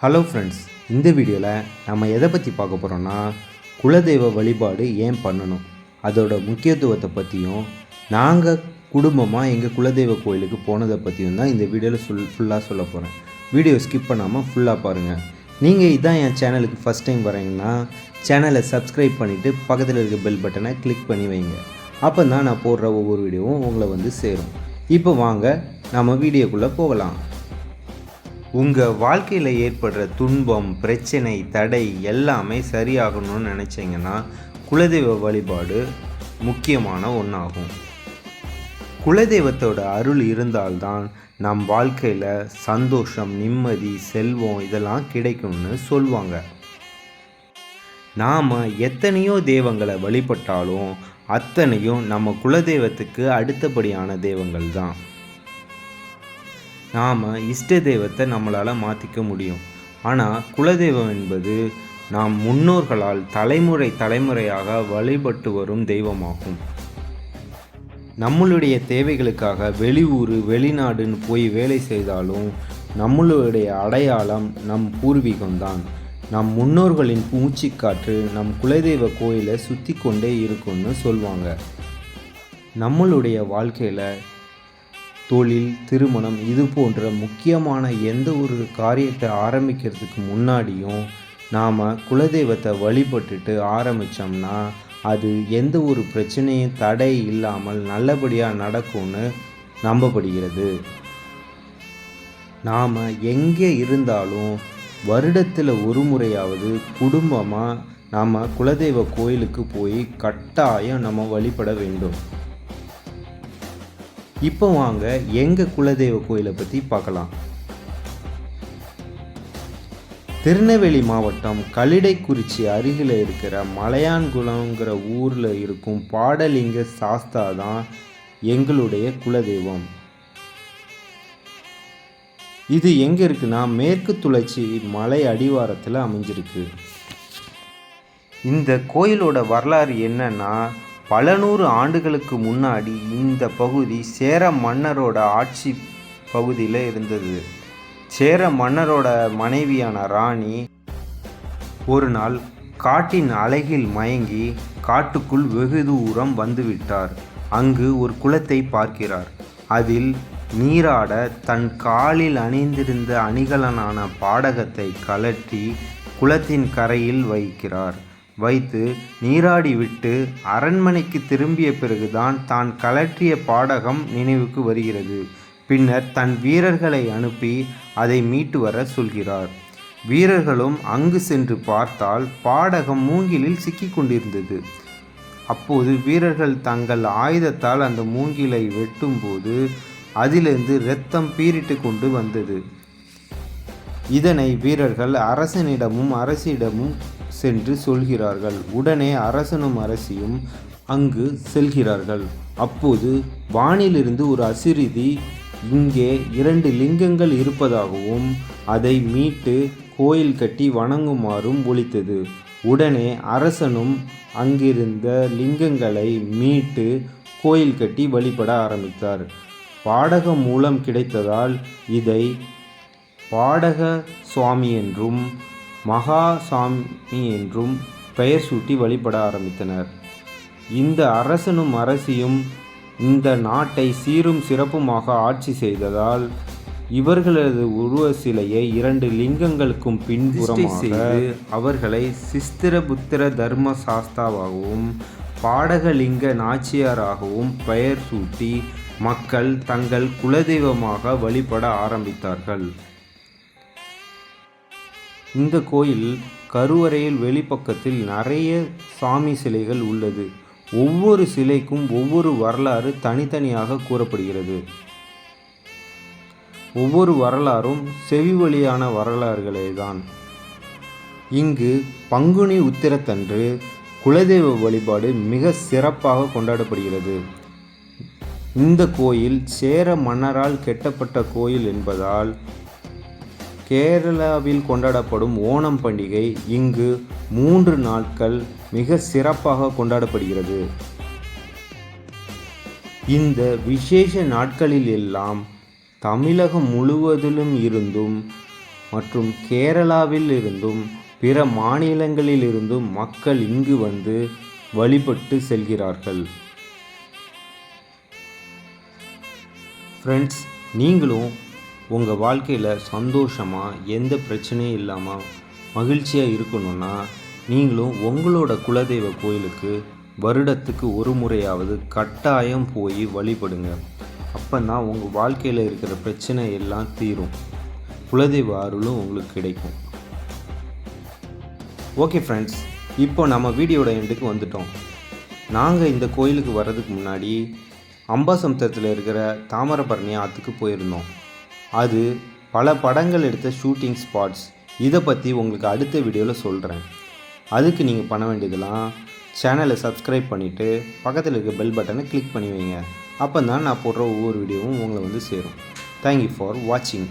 Hello friends இந்த வீடியோவில் நம்ம எதை பற்றி பார்க்க போகிறோன்னா குலதெய்வ வழிபாடு ஏன் பண்ணணும்? அதோட முக்கியத்துவத்தை பற்றியும் நாங்கள் குடும்பமாக எங்கள் குலதெய்வ கோயிலுக்கு போனதை பற்றியும் தான் இந்த வீடியோவில் சொல் ஃபுல்லாக சொல்ல போகிறேன் வீடியோ ஸ்கிப் பண்ணாமல் ஃபுல்லாக பாருங்கள் நீங்கள் இதான் என் சேனலுக்கு ஃபஸ்ட் டைம் வரீங்கன்னா சேனலை சப்ஸ்கிரைப் பண்ணிவிட்டு பக்கத்தில் இருக்க பெல் பட்டனை கிளிக் பண்ணி வைங்க. அப்போ தான் நான் போடுற ஒவ்வொரு வீடியோவும் உங்களை வந்து சேரும். இப்போ வாங்க நம்ம வீடியோக்குள்ளே போகலாம். உங்கள் வாழ்க்கையில் ஏற்படுற துன்பம் பிரச்சனை தடை எல்லாமே சரியாகணும்னு நினச்சிங்கன்னா குலதெய்வ வழிபாடு முக்கியமான ஒன்றாகும் குலதெய்வத்தோட அருள் இருந்தால்தான் நம் வாழ்க்கையில் சந்தோஷம் நிம்மதி செல்வம் இதெல்லாம் கிடைக்கும்னு சொல்லுவாங்க நாம் எத்தனையோ தெய்வங்களை வழிபட்டாலும் அத்தனையும் நம்ம குலதெய்வத்துக்கு அடுத்தபடியான தெய்வங்கள் தான் நாம் இஷ்ட தெய்வத்தை நம்மளால் மாற்றிக்க முடியும். ஆனால் குலதெய்வம் என்பது நாம் முன்னோர்களால் தலைமுறை தலைமுறையாக வழிபட்டு வரும் தெய்வமாகும். நம்மளுடைய தேவைகளுக்காக வெளியூர் வெளிநாடுன்னு போய் வேலை செய்தாலும் நம்மளுடைய அடையாளம் நம் பூர்வீகம்தான். நம் முன்னோர்களின் மூச்சிக்காற்று நம் குலதெய்வ கோயிலை சுற்றி கொண்டே இருக்கும்னு சொல்லுவாங்க நம்மளுடைய வாழ்க்கையில் தொழில் திருமணம் இது போன்ற முக்கியமான எந்த ஒரு காரியத்தை ஆரம்பிக்கிறதுக்கு முன்னாடியும் நாம் குலதெய்வத்தை வழிபட்டுட்டு ஆரம்பித்தோம்னா அது எந்த ஒரு பிரச்சனையும் தடை இல்லாமல் நல்லபடியாக நடக்கும்னு நம்பப்படுகிறது. நாம் எங்கே இருந்தாலும் வருடத்தில் ஒரு முறையாவது குடும்பமாக நாம் குலதெய்வ கோயிலுக்கு போய் கட்டாயம் நம்ம வழிபட வேண்டும். இப்போ வாங்க எங்கள் குலதெய்வ கோயிலை பற்றி பார்க்கலாம். திருநெல்வேலி மாவட்டம் கல்லிடைக்குறிச்சி அருகில் இருக்கிற மலையான்குளங்கிற ஊரில் இருக்கும் பாடலிங்க சாஸ்தா தான் எங்களுடைய குலதெய்வம். இது எங்கே இருக்குன்னா மேற்கு துளச்சி மலை அடிவாரத்தில் அமைஞ்சிருக்கு. இந்த கோயிலோட வரலாறு என்னன்னா பல நூறு ஆண்டுகளுக்கு முன்னாடி இந்த பகுதி சேர மன்னரோட ஆட்சி பகுதியில் இருந்தது. சேர மன்னரோட மனைவியான ராணி ஒரு நாள் காட்டின் அழகில் மயங்கி காட்டுக்குள் வெகு தூரம் வந்துவிட்டார். அங்கு ஒரு குளத்தை பார்க்கிறார். அதில் நீராட தன் காலில் அணிந்திருந்த அணிகலனான பாடகத்தை கலற்றி குளத்தின் கரையில் வைக்கிறார். வைத்து நீராடி விட்டு அரண்மனைக்கு திரும்பிய பிறகுதான் தான் கலற்றிய பாடகம் நினைவுக்கு வருகிறது. பின்னர் தன் வீரர்களை அனுப்பி அதை மீட்டு வர சொல்கிறார். வீரர்களும் அங்கு சென்று பார்த்தால் பாடகம் மூங்கிலில் சிக்கிக் கொண்டிருந்தது. அப்போது வீரர்கள் தங்கள் ஆயுதத்தால் அந்த மூங்கிலை வெட்டும்போது அதிலிருந்து இரத்தம் பீரிட்டு கொண்டு வந்தது. இதனை வீரர்கள் அரசனிடமும் அரசிடமும் சென்று சொல்கிறார்கள். உடனே அரசனும் அரசியும் அங்கு செல்கிறார்கள். அப்போது வானிலிருந்து ஒரு அசிரிதி இங்கே இரண்டு லிங்கங்கள் இருப்பதாகவும் அதை மீட்டு கோயில் கட்டி வணங்குமாறும் ஒழித்தது உடனே அரசனும் அங்கிருந்த லிங்கங்களை மீட்டு கோயில் கட்டி வழிபட ஆரம்பித்தார். பாடகம் மூலம் கிடைத்ததால் இதை பாடக சுவாமி என்றும் மகா சாமி என்றும் பெயர் சூட்டி வழிபட ஆரம்பித்தனர். இந்த அரசனும் அரசியும் இந்த நாட்டை சீரும் சிறப்புமாக ஆட்சி செய்ததால் இவர்களது உருவ சிலையை இரண்டு லிங்கங்களுக்கும் பின்புறமாக அவர்களை சிஸ்திரபுத்திர தர்ம சாஸ்தாவாகவும் பாடகலிங்க நாச்சியாராகவும் பெயர் சூட்டி மக்கள் தங்கள் குலதெய்வமாக வழிபட ஆரம்பித்தார்கள். இந்த கோயில் கருவறையில் வெளிப்பக்கத்தில் நிறைய சாமி சிலைகள் உள்ளது. ஒவ்வொரு சிலைக்கும் ஒவ்வொரு வரலாறு தனித்தனியாக கூறப்படுகிறது. ஒவ்வொரு வரலாறும் செவி வழியான வரலாறுகளே தான் இங்கு பங்குனி உத்திரத்தன்று குலதெய்வ வழிபாடு மிக சிறப்பாக கொண்டாடப்படுகிறது. இந்த கோயில் சேர மன்னரால் கெட்டப்பட்ட கோயில் என்பதால் கேரளாவில் கொண்டாடப்படும் ஓணம் பண்டிகை இங்கு மூன்று நாட்கள் மிக சிறப்பாக கொண்டாடப்படுகிறது. இந்த விசேஷ நாட்களில் எல்லாம் தமிழகம் முழுவதிலும் இருந்தும் மற்றும் கேரளாவில் இருந்தும் பிற மாநிலங்களில் இருந்தும் மக்கள் இங்கு வந்து வழிபட்டு செல்கிறார்கள். ஃப்ரெண்ட்ஸ் நீங்களும் உங்கள் வாழ்க்கையில் சந்தோஷமாக எந்த பிரச்சனையும் இல்லாமல் மகிழ்ச்சியாக இருக்கணும்னா நீங்களும் உங்களோட குலதெய்வ கோயிலுக்கு வருடத்துக்கு ஒரு முறையாவது கட்டாயம் போய் வழிபடுங்க. அப்போ தான் உங்கள் வாழ்க்கையில் இருக்கிற பிரச்சனை எல்லாம் தீரும். குலதெய்வ அருளும் உங்களுக்கு கிடைக்கும். ஓகே ஃப்ரெண்ட்ஸ் இப்போ நம்ம வீடியோட எண்டுக்கு வந்துட்டோம். நாங்கள் இந்த கோயிலுக்கு வர்றதுக்கு முன்னாடி அம்பாசமுத்திரத்தில் இருக்கிற தாமிரபரணி ஆற்றுக்கு போயிருந்தோம். அது பல படங்கள் எடுத்த ஷூட்டிங் ஸ்பாட்ஸ் இதை பற்றி உங்களுக்கு அடுத்த வீடியோவில் சொல்கிறேன் அதுக்கு நீங்கள் பண்ண வேண்டியதெல்லாம் சேனலை சப்ஸ்கிரைப் பண்ணிவிட்டு பக்கத்தில் இருக்க பெல் பட்டனை கிளிக் பண்ணி வைங்க. அப்போ தான் நான் போடுற ஒவ்வொரு வீடியோவும் உங்களை வந்து சேரும். தேங்க்யூ ஃபார் வாட்சிங்